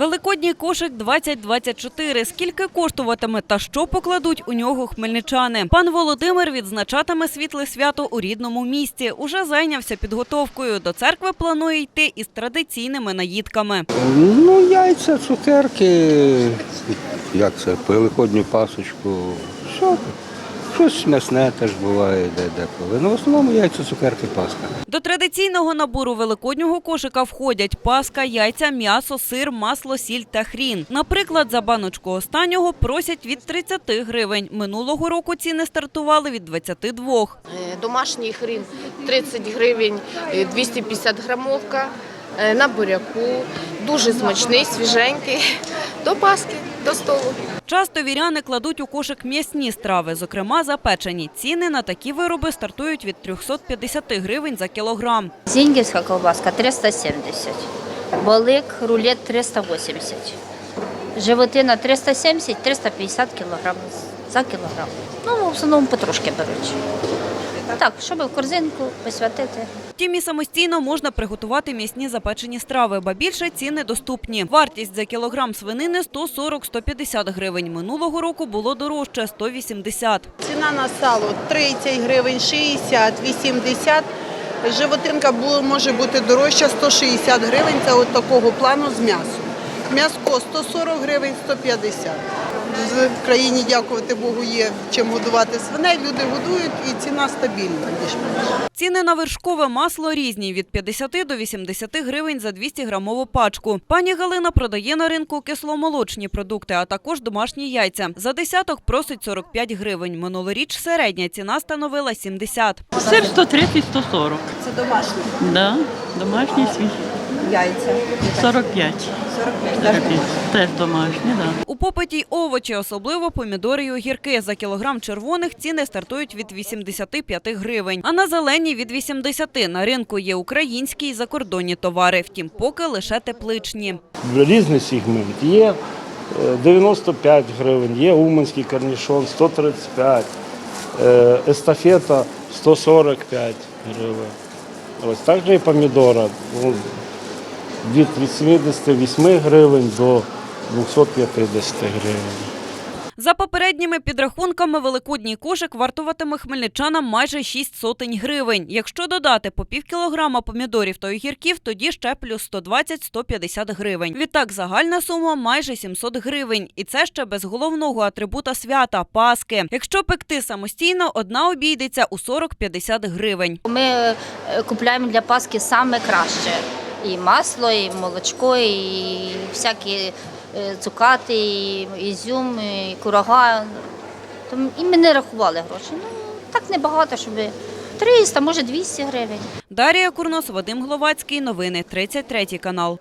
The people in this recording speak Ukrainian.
Великодній кошик 2024. Скільки коштуватиме та що покладуть у нього хмельничани? Пан Володимир відзначатиме світле свято у рідному місті. Уже зайнявся підготовкою. До церкви планує йти із традиційними наїдками. Ну, яйця, цукерки, як це, великодню пасочку. Що? Щось м'ясне теж буває, де деколи. Ну, в основному яйця, цукерки, паска. До традиційного набору великоднього кошика входять паска, яйця, м'ясо, сир, масло, сіль та хрін. Наприклад, за баночку останнього просять від 30 гривень. Минулого року ціни стартували від 22. Е, Домашній хрін 30 гривень, е, 250 грамовка е, на буряку. Дуже смачний, свіженький. До Паски, до столу. Часто віряни кладуть у кошик м'ясні страви, зокрема запечені. Ціни на такі вироби стартують від 350 гривень за кілограм. Зінгівська колбаска 370, балик, рулет 380, животина 370-350 кг за кілограм. Ну, в основному потрошки беруть. Так, щоб в корзинку посвятити. Втім, і самостійно можна приготувати м'ясні запечені страви, ба більше ціни доступні. Вартість за кілограм свинини 140-150 гривень. Минулого року було дорожче – 180. Ціна на сало 30 гривень, 60, 80. Животинка може бути дорожча 160 гривень. Це от такого плану з м'ясом. М'яско 140 гривень, 150. В країні, дякувати Богу, є чим годувати свиней. Люди годують і ціна стабільна. Ціни на вершкове масло різні – від 50 до 80 гривень за 200 грамову пачку. Пані Галина продає на ринку кисломолочні продукти, а також домашні яйця. За десяток просить 45 гривень. Минулоріч середня ціна становила 70. Сир 130 140. Це домашні Да, домашній свіжий. Яйця. 45. 45. Теж домашні, да. У попиті й овочі, особливо помідори й огірки. За кілограм червоних ціни стартують від 85 гривень, а на зелені – від 80. На ринку є українські й закордонні товари, втім поки лише тепличні. різний сегмент. Є е, 95 гривень, є уманський корнішон 135, е, естафета 145 гривень. Ось також і помідора ну, від 88 гривень до 250 гривень. За попередніми підрахунками, великодній кошик вартуватиме хмельничанам майже 6 сотень гривень. Якщо додати по пів кілограма помідорів та огірків, тоді ще плюс 120-150 гривень. Відтак загальна сума майже 700 гривень. І це ще без головного атрибута свята – паски. Якщо пекти самостійно, одна обійдеться у 40-50 гривень. Ми е, купуємо для Пасхи саме краще. І масло, і молочко, і всякі е, цукати, і ізюм, і курага. І ми не рахували гроші. Ну, так небагато, щоб 300, може 200 гривень. Дарія Курнос, Вадим Гловацький. Новини 33 канал.